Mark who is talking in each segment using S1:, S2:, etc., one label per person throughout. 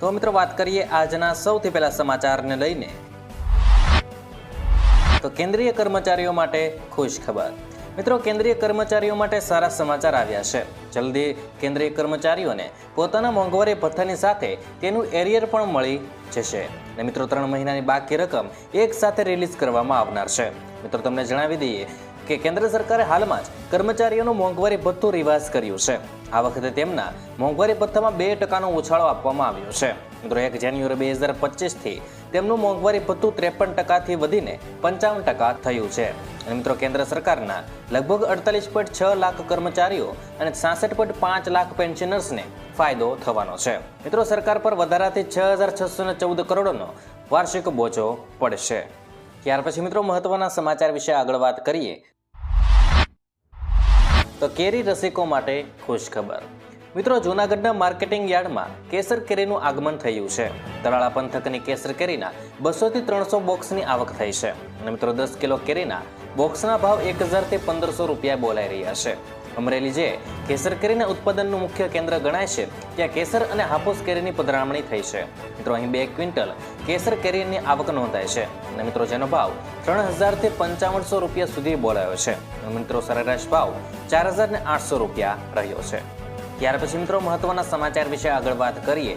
S1: તો મિત્રો વાત કરીએ આજના સૌથી પહેલા સમાચારને લઈને. તો કેન્દ્રીય કર્મચારીઓ માટે ખુશ ખબર. મિત્રો, કેન્દ્રીય કર્મચારીઓ માટે સારા સમાચાર આવ્યા છે. જલ્દી કેન્દ્રીય કર્મચારીઓને પોતાના મોંઘવારી ભથ્થાની સાથે તેનું એરિયર પણ મળી જશે. અને મિત્રો, ત્રણ મહિનાની બાકી રકમ એક સાથે રિલીઝ કરવામાં આવનાર છે. મિત્રો, તમને જણાવી દઈએ કે કેન્દ્ર સરકારે હાલમાં જ કર્મચારીઓનું મોંઘવારી ભથ્થું રિવાઝ કર્યું છે. આ વખતે તેમના મોંઘવારી ભથ્થામાં બે ટકાનો ઉછાળો આપવામાં આવ્યો છે. મિત્રો, એક જાન્યુઆરી બે હજાર પચીસથી તેમનું મોંઘવારી ભથ્થું ત્રેપન ટકાથી વધીને પંચાવન ટકા થયું છે. અને મિત્રો, કેન્દ્ર સરકારના લગભગ અડતાલીસ પોઈન્ટ છ લાખ કર્મચારીઓ અને સાસઠ પોઈન્ટ પાંચ લાખ પેન્શનર્સને ફાયદો થવાનો છે. મિત્રો, સરકાર પર વધારાથી છ હજાર છસો ચૌદ કરોડનો વાર્ષિક બોજો પડશે. ત્યાર પછી મિત્રો, મહત્વના સમાચાર વિશે આગળ વાત કરીએ. તો કેરી રસિકો માટે ખુશ ખબર મિત્રો, જૂનાગઢના માર્કેટિંગ યાર્ડમાં કેસર કેરીનું આગમન થયું છે. તળાળા પંથકની કેસર કેરીના બસોથી ત્રણસો બોક્સની આવક થઈ છે. અને મિત્રો, દસ કિલો કેરીના બોક્સના ભાવ એક હજારથી પંદરસો રૂપિયા બોલાઈ રહ્યા છે. અમરેલી જે કેસર કેરીના ઉત્પાદનનું મુખ્ય કેન્દ્ર ગણાય છે, ત્યાં કેસર અને હાફૂસ કેરીની પધરામણી થઈ છે. મિત્રો, અહીં બે ક્વિન્ટલ કેસર કેરીની આવક નોંધાય છે અને મિત્રો, જેનો ભાવ ત્રણ હજારથી પંચાવનસો રૂપિયા સુધી બોલાયો છે. મિત્રો, સરેરાશ ભાવ ચાર હજાર ને આઠસો રૂપિયા રહ્યો છે. ત્યાર પછી મિત્રો, મહત્વના સમાચાર વિશે આગળ વાત કરીએ.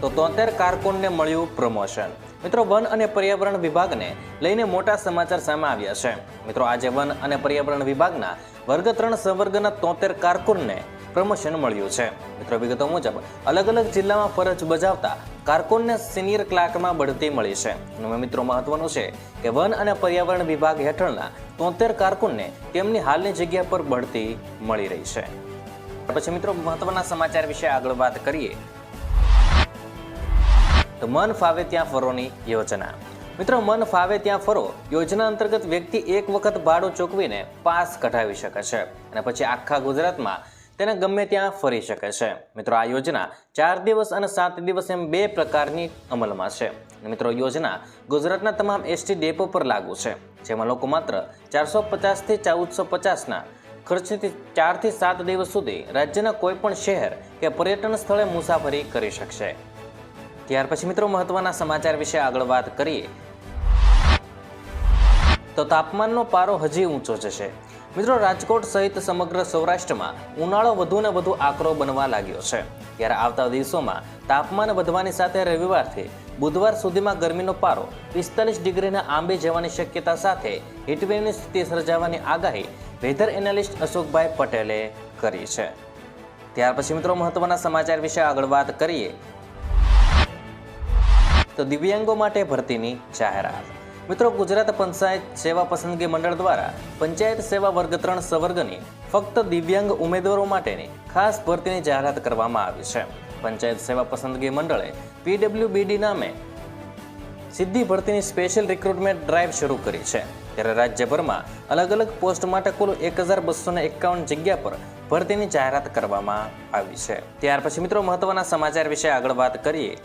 S1: તો તોતેર કારકુનને મળ્યું પ્રમોશન મિત્રો, વન અને પર્યાવરણ વિભાગને લઈને મોટા સમાચાર સામે આવ્યા છે. મિત્રો, આજે વન અને પર્યાવરણ વિભાગના વર્ગ ત્રણ સંવર્ગના તોતેર કારકુનને પ્રમોશન મળ્યું છે. મિત્રો, વિગતો મુજબ અલગ અલગ જિલ્લામાં ફરજ બજાવતા કારકુનને સિનિયર ક્લાર્કમાં બઢતી મળી છે. મિત્રો મહત્વનું છે કે વન અને પર્યાવરણ વિભાગ હેઠળના તોતેર કારકુનને તેમની હાલની જગ્યા પર બઢતી મળી રહી છે. પછી મિત્રો, મહત્વના સમાચાર વિશે આગળ વાત કરીએ. તો મન ફાવે ત્યાં ફરોની યોજના. મિત્રો, મન ફાવે ત્યાં ફરો, યોજના અંતર્ગત વ્યક્તિ એક વખત ભાડું ચૂકવીને પાસ કઢાવી શકે છે અને પછી આખા ગુજરાતમાં તેને ગમે ત્યાં ફરી શકે છે. મિત્રો, આ યોજના ચાર દિવસ અને સાત દિવસ એમ બે પ્રકારની અમલમાં છે. મિત્રો, યોજના ગુજરાતના તમામ એસટી ડેપો પર લાગુ છે, જેમાં લોકો માત્ર ચારસો પચાસથી ચૌદસો પચાસના ખર્ચથી ચારથી સાત દિવસ સુધી રાજ્યના કોઈપણ શહેર કે પર્યટન સ્થળે મુસાફરી કરી શકશે. ત્યાર પછી મિત્રો મહત્વના સમાચાર વિશે આગળ વાત કરીએ. તો તાપમાનનો પારો હજી ઊંચો જશે. મિત્રો રાજકોટ સહિત સમગ્ર સૌરાષ્ટ્રમાં ઉનાળો વધુ ને વધુ આકરો બનવા લાગ્યો છે. ત્યારે આવતા દિવસોમાં તાપમાન વધવાની સાથે રવિવારથી બુધવાર સુધીમાં ગરમીનો પારો પિસ્તાલીસ ડિગ્રીના આંબે જવાની શક્યતા સાથે હીટવેવની સ્થિતિ સર્જાવાની આગાહી વેધર એનાલિસ્ટ અશોકભાઈ પટેલે કરી છે. ત્યાર પછી મિત્રો મહત્વના સમાચાર વિશે આગળ વાત કરીએ. તો દિવ્યાંગો માટે ભરતીની જાહેરાત. મિત્રો, ગુજરાત પંચાયત સેવા પસંદગી મંડળ દ્વારા પંચાયત સેવા વર્ગ ત્રણ સવર્ગની ફક્ત દિવ્યાંગ ઉમેદવારો માટેની ખાસ ભરતીની જાહેરાત કરવામાં આવી છે. પંચાયત સેવા પસંદગી મંડળે પીડબ્લ્યુબીડી નામે સીધી ભરતીની સ્પેશિયલ રિક્રુટમેન્ટ ડ્રાઈવ શરૂ કરી છે. ત્યારે રાજ્યભરમાં અલગ અલગ પોસ્ટ માટે કુલ એક હજાર બસો એકાવન જગ્યા પર ભરતીની જાહેરાત કરવામાં આવી છે. ત્યાર પછી મિત્રો, મહત્વના સમાચાર વિશે આગળ વાત કરીએ.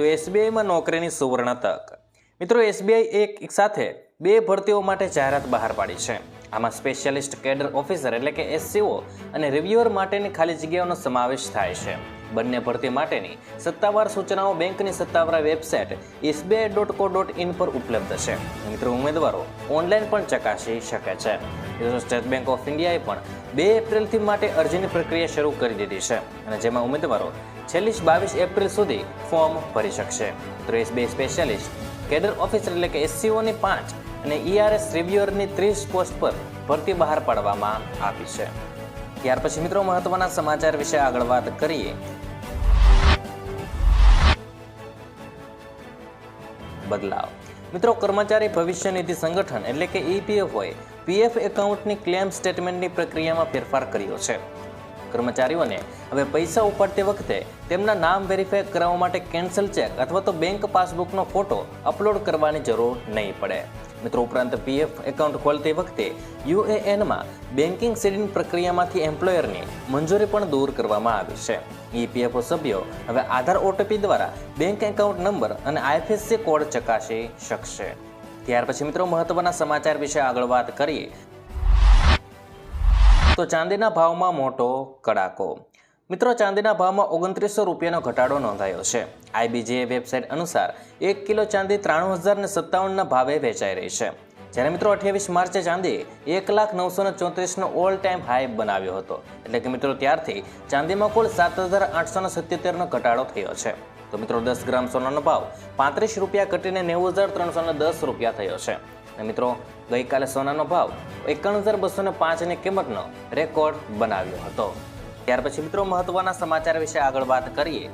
S1: તો એસબીઆઈમાં નોકરીની સુવર્ણ તક. મિત્રો, એસબીઆઈ એક સાથે બે ભરતીઓ માટે જાહેરાત બહાર પાડી છે. આમાં સ્પેશિયાલિસ્ટ કેડર ઓફિસર એટલે કે એસસીઓ અને રિવ્યુઅર માટેની ખાલી જગ્યાઓનો સમાવેશ થાય છે. બંને ભરતી માટેની સત્તાવાર સૂચનાઓ બેંકની સત્તાવાર website SBI dot co dot in પર ઉપલબ્ધ છે. મિત્રો, ઉમેદવારો ઓનલાઈન પણ ચકાસી શકે છે. સ્ટેટ બેંક ઓફ ઇન્ડિયાએ પણ બે એપ્રિલથી માટે અરજીની પ્રક્રિયા શરૂ કરી દીધી છે અને જેમાં ઉમેદવારો છેલ્લી બાવીસ એપ્રિલ સુધી ફોર્મ ભરી શકશે. ત્રેવીસ બે સ્પેશિયાલિસ્ટ, કેડર ઓફિસર એટલે કે એસસીઓની પાંચ અને ઈઆરએસ રિવ્યુઅરની ત્રીસ પોસ્ટ પર ભરતી બહાર પાડવામાં આવી છે. ત્યાર પછી મિત્રો મહત્વના સમાચાર વિશે આગળ વાત કરીએ. બદલાવ. મિત્રો કર્મચારી ભવિષ્ય નિધિ સંગઠન એટલે કે ઈપીએફ હોય પીએફ એકાઉન્ટની ક્લેમ સ્ટેટમેન્ટની પ્રક્રિયામાં ફેરફાર કર્યો છે. કર્મચારીઓને. હવે પૈસા ઉપાડતી વખતે તેમના નામ વેરીફાઈ કરાવવા માટે કેન્સલ ચેક અથવા તો બેંક પાસબુકનો ફોટો અપલોડ કરવાની જરૂર નહીં પડે. મિત્રો, ઉપરાંત પીએફ એકાઉન્ટ ખોલતી વખતે યુએએનમાં બેન્કિંગ સીડિંગ પ્રક્રિયામાંથી એમ્પ્લોયરની મંજૂરી પણ દૂર કરવામાં આવી છે. ઈપીએફઓ સભ્યો હવે આધાર ઓટીપી દ્વારા બેંક એકાઉન્ટ નંબર અને આઈએફએસસી કોડ ચકાસી શકશે. ત્યાર પછી મિત્રો, મહત્વના સમાચાર વિશે આગળ વાત કરીએ તો ચાંદીના ભાવમાં મોટો કડાકો. મિત્રો, ચાંદીના ભાવમાં ઓગણત્રીસો રૂપિયાનો ઘટાડો નોંધાયો છે. આઈબીજીએ વેબસાઇટ અનુસાર એક કિલો ચાંદી ત્રાણું હજાર ને સત્તાવનના ભાવે વેચાઈ રહી છે. જ્યારે મિત્રો, અઠ્યાવીસ માર્ચે ચાંદી એક લાખ નવસો ને ચોત્રીસનો ઓલ ટાઈમ હાઈ બનાવ્યો હતો. એટલે કે મિત્રો, ત્યારથી ચાંદીમાં કુલ સાત હજાર આઠસો ને સત્યોતેરનો ઘટાડો થયો છે. તો મિત્રો, દસ ગ્રામ સોનાનો ભાવ પાંત્રીસ રૂપિયા ઘટીને નેવું હજાર ત્રણસો ને દસ રૂપિયા થયો છે. મિત્રો, ગઈકાલે સોનાનો ભાવ એકાણું હજાર બસો ને પાંચની કિંમતનો રેકોર્ડ બનાવ્યો હતો. ત્યાર પછી મિત્રો, મહત્વના સમાચાર વિશે આગળ વાત કરીએ.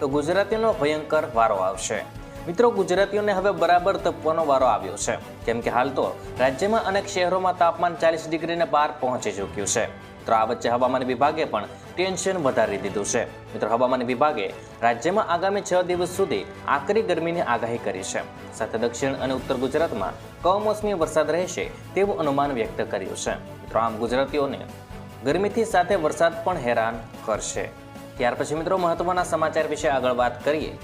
S1: તો ગુજરાતીનો ભયંકર વારો આવશે. મિત્રો, ગુજરાતીઓને હવે બરાબર તપવાનો વારો આવ્યો છે. કેમ કે હાલ તો રાજ્યમાં અનેક શહેરોમાં તાપમાન ચાલીસ ડિગ્રીને બહાર પહોંચી ચૂક્યું છે. તો આ વચ્ચે હવામાન વિભાગે પણ ટેન્શન વધારી દીધું છે. મિત્રો, હવામાન વિભાગે રાજ્યમાં આગામી છ દિવસ સુધી આકરી ગરમીની આગાહી કરી છે. સાથે દક્ષિણ અને ઉત્તર ગુજરાતમાં કમોસમી વરસાદ રહેશે તેવું અનુમાન વ્યક્ત કર્યું છે. મિત્રો, આમ ગુજરાતીઓને ગરમીથી સાથે વરસાદ પણ હેરાન કરશે. ત્યાર પછી મિત્રો, મહત્વના સમાચાર વિશે આગળ વાત કરીએ.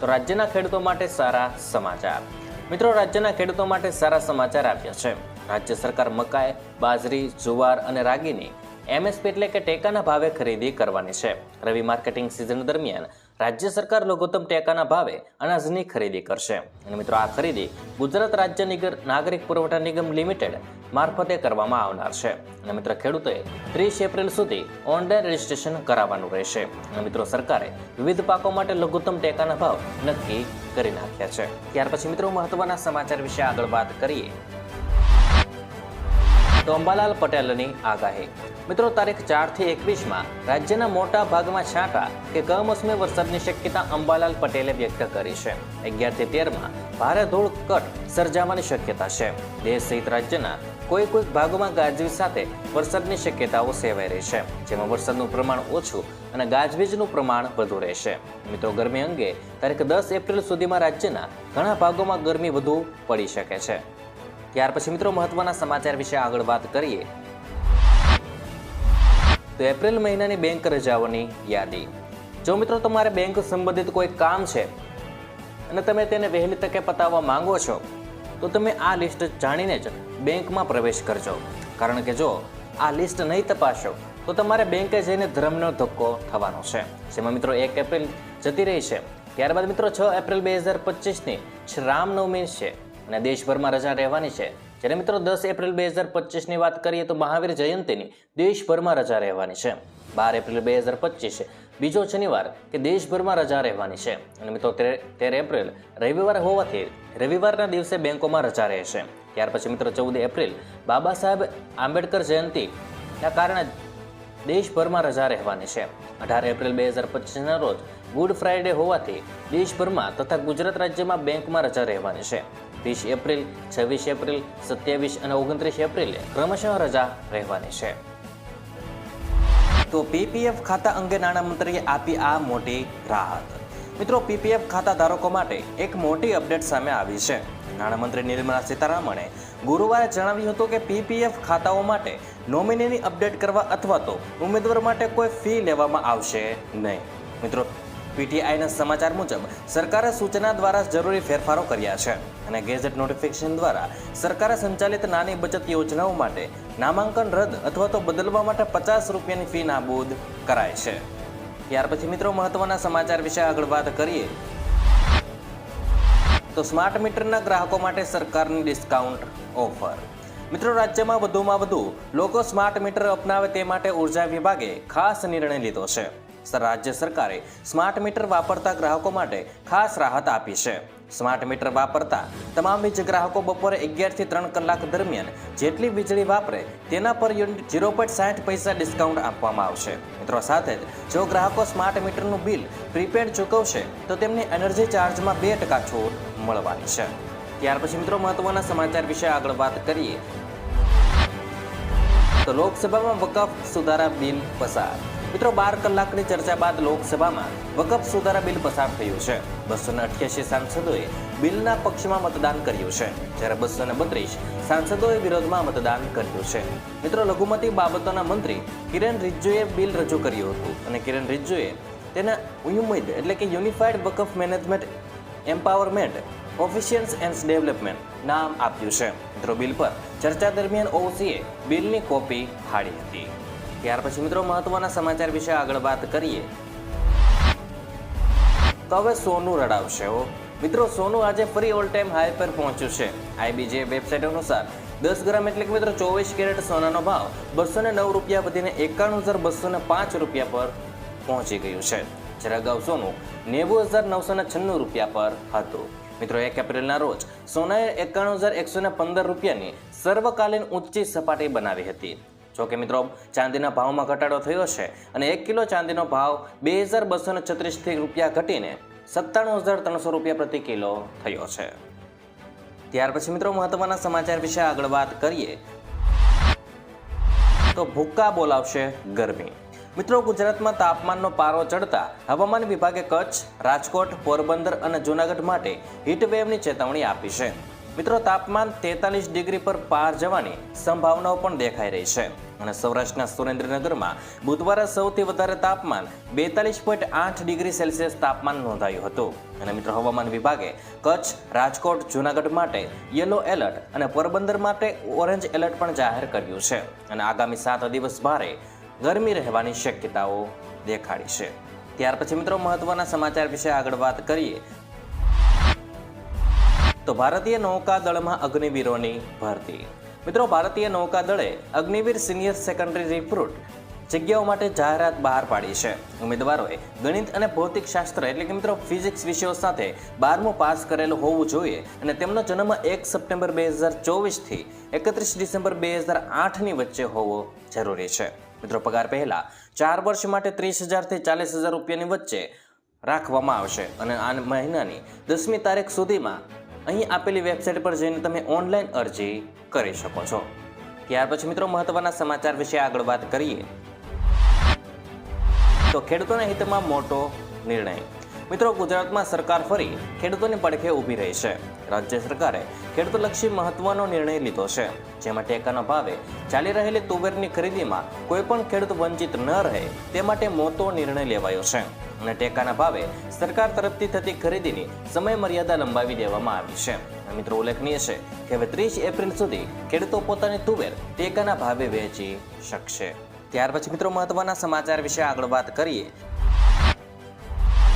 S1: તો રાજ્યના ખેડૂતો માટે સારા સમાચાર. મિત્રો, રાજ્યના ખેડૂતો માટે સારા સમાચાર આવ્યા છે. રાજ્ય સરકાર મકાઈ, બાજરી, જુવાર અને રાગીની એમએસપી એટલે કે ટેકાના ભાવે ખરીદી કરવાની છે. રવિ માર્કેટિંગ સિઝન દરમિયાન રાજ્ય સરકાર લઘુત્તમ ટેકાના ભાવે અનાજની ખરીદી કરશે. અને મિત્રો, આ ખરીદી ગુજરાત રાજ્ય નિગર, નાગરિક પુરવઠા નિગમ લિમિટેડ મારફતે કરવામાં આવનાર છે. અને મિત્રો, ખેડૂતોએ ત્રીસ એપ્રિલ સુધી ઓનલાઈન રજીસ્ટ્રેશન કરાવવાનું રહેશે. અને મિત્રો, સરકારે વિવિધ પાકો માટે લઘુત્તમ ટેકાના ભાવ નક્કી કરી નાખ્યા છે. ત્યાર પછી મિત્રો, મહત્વના સમાચાર વિશે આગળ વાત કરીએ. તો અંબાલાલ પટેલની આગાહી. મિત્રો, તારીખ ચારથી એકવીસમાં રાજ્યના મોટા ભાગમાં છાંટા કે કમોસમી વરસાદની શક્યતા અંબાલાલ પટેલે વ્યક્ત કરી છે. અગિયારથી તેરમાં ભારે ધૂળકટ સર્જાવાની શક્યતા છે. દેશ સહિત રાજ્યના કોઈ કોઈક ભાગોમાં ગાજવીજ સાથે વરસાદની શક્યતાઓ સેવાઈ રહી છે. જેમાં વરસાદનું પ્રમાણ ઓછું અને ગાજવીજનું પ્રમાણ વધુ રહેશે. મિત્રો, ગરમી અંગે તારીખ દસ એપ્રિલ સુધીમાં રાજ્યના ઘણા ભાગોમાં ગરમી વધુ પડી શકે છે. ત્યાર પછી મિત્રો મહત્વના સમાચાર વિશે આગળ વાત કરીએ. તો એપ્રિલ મહિનાની બેંક રજાઓની યાદી. જો મિત્રો તમારે બેંક સંબંધિત કોઈ કામ છે અને તમે તેને વહેલી તકે પતાવવા માંગો છો, તો તમે આ લિસ્ટ જાણીને જ બેંકમાં પ્રવેશ કરજો. કારણ કે જો આ લિસ્ટ નહીં તપાસો, તો તમારે બેંકે જઈને ધર્મનો ધક્કો થવાનો છે. જેમાં મિત્રો એક એપ્રિલ જતી રહી છે. ત્યારબાદ મિત્રો છ એપ્રિલ બે હજાર પચીસની રામનવમી છે. અને દેશભરમાં રજા રહેવાની છે. જ્યારે મિત્રો દસ એપ્રિલ બે હજાર પચીસની વાત કરીએ તો મહાવીર જયંતિની દેશભરમાં રજા રહેવાની છે. બાર એપ્રિલ બે હજાર પચીસ બીજો શનિવાર કે દેશભરમાં રજા રહેવાની છે. અને મિત્રો તેર એપ્રિલ રવિવાર હોવાથી રવિવારના દિવસે બેંકોમાં રજા રહેશે ત્યાર પછી મિત્રો ચૌદ એપ્રિલ બાબા સાહેબ આંબેડકર જયંતિના કારણે દેશભરમાં રજા રહેવાની છે. અઢાર એપ્રિલ બે હજાર પચીસના રોજ ગુડ ફ્રાઇડે હોવાથી દેશભરમાં તથા ગુજરાત રાજ્યમાં બેંકમાં રજા રહેવાની છે. ત્રીસ એપ્રિલ, છવ્વીસ એપ્રિલ, સત્યાવીસ અને ઓગણત્રીસ એપ્રિલે ક્રમશઃ રજા રહેવાની છે. તો પીપીએફ ખાતા અંગે નાણામંત્રીએ આપી આ મોટી રાહત. મિત્રો, પીપીએફ ખાતા ધારકો માટે એક મોટી અપડેટ સામે આવી છે. નાણામંત્રી નિર્મલા સીતારામણે ગુરુવારે જણાવ્યું હતું કે પીપીએફ ખાતાઓ માટે નોમિનીની અપડેટ કરવા અથવા તો ઉમેદવાર માટે કોઈ ફી લેવામાં આવશે નહીં. મિત્રો પીટીઆઈના સમાચાર મુજબ, સરકારે સૂચના દ્વારા જરૂરી ફેરફારો કર્યા છે અને ગેઝેટ નોટિફિકેશન દ્વારા સરકારે સંચાલિત નાની બચત યોજનાઓ માટે નામાંકન રદ અથવા તો બદલવા માટે પચાસ રૂપિયાની ફી નાબૂદ કરાય છે. ત્યાર પછી મિત્રો, મહત્વના સમાચાર વિશે આગળ વાત કરીએ. તો સ્માર્ટ મીટરના ગ્રાહકો માટે સરકારની ડિસ્કાઉન્ટ ઓફર. મિત્રો, રાજ્યમાં વધુમાં વધુ લોકો સ્માર્ટ મીટર અપનાવે તે માટે ઊર્જા વિભાગે ખાસ નિર્ણય લીધો છે. રાજ્ય સરકારે સ્માર્ટ મીટર વાપરતા ગ્રાહકો માટે ખાસ રાહત આપી છે. સ્માર્ટ મીટર વાપરતા તમામ વીજ ગ્રાહકો બપોરે અગિયારથી ત્રણ કલાક દરમિયાન જેટલી વીજળી વાપરે તેના પર યુનિટ ઝીરો પોઈન્ટ સાઠ પૈસા ડિસ્કાઉન્ટ આપવામાં આવશે. મિત્રો, સાથે જ જો ગ્રાહકો સ્માર્ટ મીટરનું બિલ પ્રીપેડ ચૂકવશે, તો તેમને એનર્જી ચાર્જમાં બે ટકા છૂટ મળવાની છે. ત્યાર પછી મિત્રો, મહત્વના સમાચાર વિશે આગળ વાત કરીએ. તો લોકસભામાં વકફ સુધારા બિલ પસાર મિત્રો, બાર કલાકની ચર્ચા બાદ લોકસભામાં વકફ સુધારા બિલ પસાર થયું છે. બસો ને અઠ્યાસી સાંસદોએ બિલના પક્ષમાં મતદાન કર્યું છે. જ્યારે બસો ને બત્રીસ સાંસદોએ વિરોધમાં મતદાન કર્યું છે. મિત્રો, લઘુમતી બાબતોના મંત્રી કિરણ રિજ્જુએ બિલ રજૂ કર્યું હતું અને કિરણ રિજ્જુએ તેના યુમિડ એટલે કે unified Waqf management empowerment efficiency and development નામ આપ્યું છે. મિત્રો, બિલ પર ચર્ચા દરમિયાન ઓસીએ બિલની કોપી ફાડી હતી. ત્યાર પછી મિત્રો મહત્વના સમાચાર વિશે આગળ વાત કરીએ. તો હવે સોનું રડાવશે હો. મિત્રો, સોનું આજે ફરી ઓલ ટાઈમ હાઈ પર પહોંચ્યું છે. આઈબીજે વેબસાઇટ અનુસાર દસ ગ્રામ એટલે કે મિત્રો ચોવીસ કેરેટ સોનાનો ભાવ બસો નવ રૂપિયા વધીને એકાણું હજાર બસો પાંચ રૂપિયા પર પહોંચી ગયું છે. જ્યારે અગાઉ સોનું નેવું હજાર નવસો ને છન્નું રૂપિયા પર હતું. મિત્રો, એક એપ્રિલના રોજ સોનાએ એકાણું હજાર એકસો ને પંદર રૂપિયાની સર્વકાલીન ઊંચી સપાટી બનાવી હતી. જોકે મિત્રો, ચાંદીના ભાવમાં ઘટાડો થયો છે અને એક કિલો ચાંદીનો ભાવ બે હજાર બસો ને છત્રીસથી રૂપિયા ઘટીને સત્તાણું હજાર ત્રણસો રૂપિયા પ્રતિ કિલો થયો છે. ત્યાર પછી મિત્રો, મહત્વના સમાચાર વિશે આગળ વાત કરીએ. તો ભૂક્કા બોલાવશે ગરમી. મિત્રો, ગુજરાતમાં તાપમાનનો પારો ચડતા હવામાન વિભાગે કચ્છ, રાજકોટ, પોરબંદર અને જૂનાગઢ માટે હીટવેવની ચેતવણી આપી છે. મિત્રો, તાપમાન તેતાલીસ ડિગ્રી પર પાર જવાની સંભાવનાઓ પણ દેખાઈ રહી છે. અને સૌરાષ્ટ્રના સુરેન્દ્રનગરમાં બુધવારે સૌથી વધારે તાપમાન બેતાલીસ પોઈન્ટ આઠ ડિગ્રી સેલ્સિયસ તાપમાન નોંધાયું હતું. અને મિત્રો, હવામાન વિભાગે કચ્છ, રાજકોટ, જૂનાગઢ માટે યલો એલર્ટ અને પોરબંદર માટે ઓરેન્જ એલર્ટ પણ જાહેર કર્યું છે. અને આગામી સાત દિવસ ભારે ગરમી રહેવાની શક્યતાઓ દેખાડી છે. ત્યાર પછી મિત્રો, મહત્વના સમાચાર વિશે આગળ વાત કરીએ તો ભારતીય નૌકાદળમાં અગ્નિવીરોની ભરતી. મિત્રો, ભારતીય નૌકાદળે અગ્નિવીર સિનિયર સેકન્ડરી રિક્રુટ જગ્યાઓ માટે જાહેરાત બહાર પાડી છે. ઉમેદવારોએ ગણિત અને ભૌતિક શાસ્ત્ર એટલે કે મિત્રો ફિઝિક્સ વિષયો સાથે બારમું પાસ કરેલું હોવું જોઈએ અને તેમનો જન્મ એક સપ્ટેમ્બર બે હજાર ચોવીસથી એકત્રીસ ડિસેમ્બર બે હજાર આઠની વચ્ચે હોવો જરૂરી છે. મિત્રો, પગાર પહેલા ચાર વર્ષ માટે ત્રીસ હજારથી ચાલીસ હજાર રૂપિયાની વચ્ચે રાખવામાં આવશે અને આ મહિનાની દસમી તારીખ સુધીમાં અહીં આપેલી વેબસાઇટ પર જઈને તમે ઓનલાઈન અરજી કરી શકો છો. ત્યાર પછી મિત્રો મહત્વના સમાચાર વિશે આગળ વાત કરીએ. તો ખેડૂતોના હિતમાં મોટો નિર્ણય. મિત્રો ગુજરાતમાં સરકાર ફરી ખેડૂતોની પડખે ઊભી રહી છે. રાજ્ય સરકારે ખેડૂતલક્ષી મહત્વનો નિર્ણય લીધો છે. જેમાં ટેકાના ભાવે ચાલી રહેલી તુવેરની ખરીદીમાં કોઈ પણ ખેડૂત વંચિત ન રહે તે માટે મોટો નિર્ણય લેવાયો છે. અને ટેકાના ભાવે સરકાર તરફથી થતી ખરીદીની સમય મર્યાદા લંબાવી દેવામાં આવી છે. મિત્રો ઉલ્લેખનીય છે કે હવે ત્રીસ એપ્રિલ સુધી ખેડૂતો પોતાની તુવેર ટેકાના ભાવે વેચી શકશે. ત્યાર પછી મિત્રો મહત્વના સમાચાર વિશે આગળ વાત કરીએ.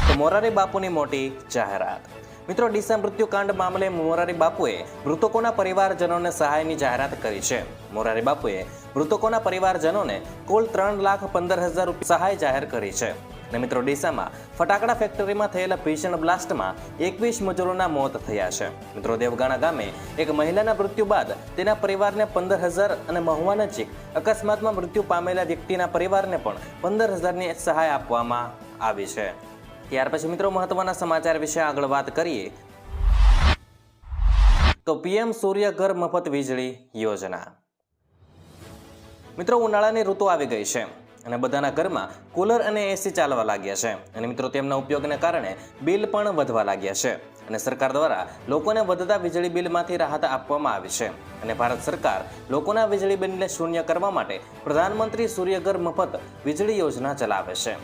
S1: તો મોરારી બાપુની મોટી જાહેરાત. મિત્રો ડીસા મૃત્યુકાંડ મામલે મોરારી બાપુએ મૃતકોના પરિવારજનોને સહાયની જાહેરાત કરી છે. મોરારી બાપુએ મૃતકોના પરિવારજનોને કુલ ત્રણ લાખ પંદર હજાર રૂપિયા સહાય જાહેર કરી છે. અને મિત્રો ડીસામાં ફટાકડા ફેક્ટરીમાં થયેલા ભીષણ બ્લાસ્ટમાં એકવીસ મજૂરોના મોત થયા છે. મિત્રો દેવગાણા ગામે એક મહિલાના મૃત્યુ બાદ તેના પરિવારને પંદર હજાર અને મહુવા નજીક અકસ્માતમાં મૃત્યુ પામેલા વ્યક્તિના પરિવારને પણ પંદર હજારની સહાય આપવામાં આવી છે. ત્યાર પછી મિત્રો મહત્વના સમાચાર વિશે આગળ વાત કરીએ. તો પીએમ સૂર્ય ઘર મફત વીજળી યોજના. મિત્રો ઉનાળાની ઋતુ આવી ગઈ છે. અને બધાના ઘરમાં કુલર અને એસી ચાલવા લાગ્યા છે. અને મિત્રો, તેમના ઉપયોગને કારણે બિલ પણ વધવા લાગ્યા છે. અને સરકાર દ્વારા લોકોને વધતા વીજળી બિલમાંથી રાહત આપવામાં આવી છે. અને ભારત સરકાર લોકોના વીજળી બિલને શૂન્ય કરવા માટે પ્રધાનમંત્રી સૂર્યઘર મફત વીજળી યોજના ચલાવે છે.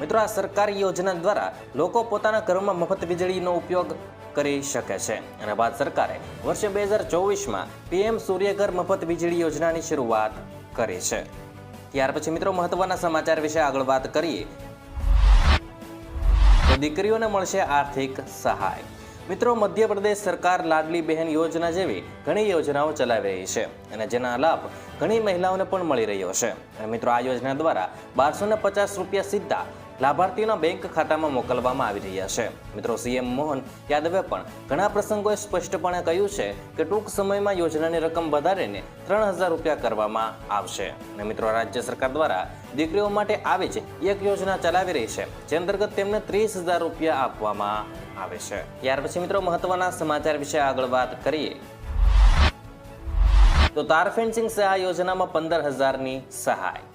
S1: મિત્રો, આ સરકારી યોજના દ્વારા લોકો પોતાના ઘરમાં મફત વીજળીનો ઉપયોગ કરી શકે છે. અને ભારત સરકારે વર્ષ બે હજાર ચોવીસમાં પીએમ સૂર્યઘર મફત વીજળી યોજનાની શરૂઆત કરી છે. ત્યાર પછી મિત્રો મહત્વના સમાચાર વિશે આગળ વાત કરીએ. દીકરીઓને મળશે આર્થિક સહાય. મિત્રો, મધ્યપ્રદેશ સરકાર લાડલી બહેન યોજના જેવી ઘણી યોજનાઓ ચલાવી રહી છે અને જેના લાભ ઘણી મહિલાઓને પણ મળી રહ્યો છે. અને મિત્રો, આ યોજના દ્વારા બારસો પચાસ રૂપિયા સીધા લાભાર્થીઓના બેંક ખાતામાં મોકલવામાં આવી રહ્યા છે. મિત્રો, સીએમ મોહન યાદવે પણ ઘણા પ્રસંગોએ સ્પષ્ટપણે કહ્યું છે કે ટૂંક સમયમાં યોજનાની રકમ વધારીને ત્રણ હજાર રૂપિયા કરવામાં આવશે. અને મિત્રો, રાજ્ય સરકાર દ્વારા દીકરીઓ માટે આવી જ એક યોજના ચલાવી રહી છે, જે અંતર્ગત તેમને ત્રીસ હજાર રૂપિયા આપવામાં આવે છે. ત્યાર પછી મિત્રો, મહત્વના સમાચાર વિશે આગળ વાત કરીએ. તો તાર ફેન્સિંગ સહાય યોજનામાં પંદર હજારની સહાય.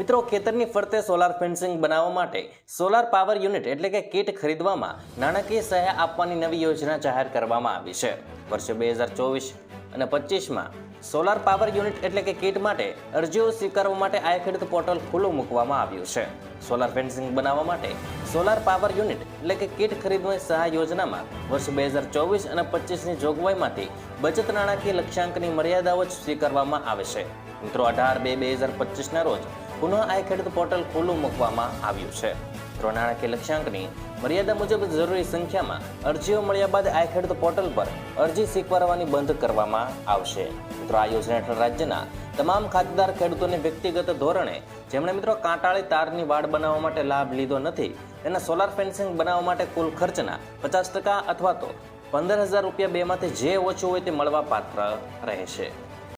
S1: મિત્રો, ખેતરની ફરતે સોલાર ફેન્સિંગ બનાવવા માટે સોલાર પાવર યુનિટ એટલે કે કીટ ખરીદવામાં નાણાકીય સહાય આપવાની નવી યોજના જાહેર કરવામાં આવી છે. વર્ષે બે હજાર ચોવીસ અને પચીસમાં સોલાર પાવર યુનિટ એટલે કે કીટ માટે અરજીઓ સ્વીકારવા માટે આ ખેડૂત પોર્ટલ ખુલ્લું મૂકવામાં આવ્યું છે. સોલાર ફેન્સિંગ બનાવવા માટે સોલાર પાવર યુનિટ એટલે કે કીટ ખરીદવાની સહાય યોજનામાં વર્ષ બે હજાર ચોવીસ અને પચીસની જોગવાઈમાંથી બચત નાણાકીય લક્ષ્યાંકની મર્યાદાઓ જ સ્વીકારવામાં આવે છે. મિત્રો, અઢાર બે બે હજાર પચીસના રોજ પુનઃ આ ખેડૂત પોર્ટલ ખુલ્લું મૂકવામાં આવ્યું છે. નાણાકીય લક્ષ્યાંકની મર્યાદા મુજબ જરૂરી સંખ્યામાં અરજીઓ મળ્યા બાદ આ ખેડૂત પોર્ટલ પર અરજી સ્વીકારવાની બંધ કરવામાં આવશે. મિત્રો, આ યોજના હેઠળ રાજ્યના તમામ ખાતેદાર ખેડૂતોને વ્યક્તિગત ધોરણે જેમણે મિત્રો કાંટાળી તારની વાડ બનાવવા માટે લાભ લીધો નથી, તેના સોલાર ફેન્સિંગ બનાવવા માટે કુલ ખર્ચના પચાસ ટકા અથવા તો પંદર હજાર રૂપિયા બેમાંથી જે ઓછું હોય તે મળવા પાત્ર રહેશે.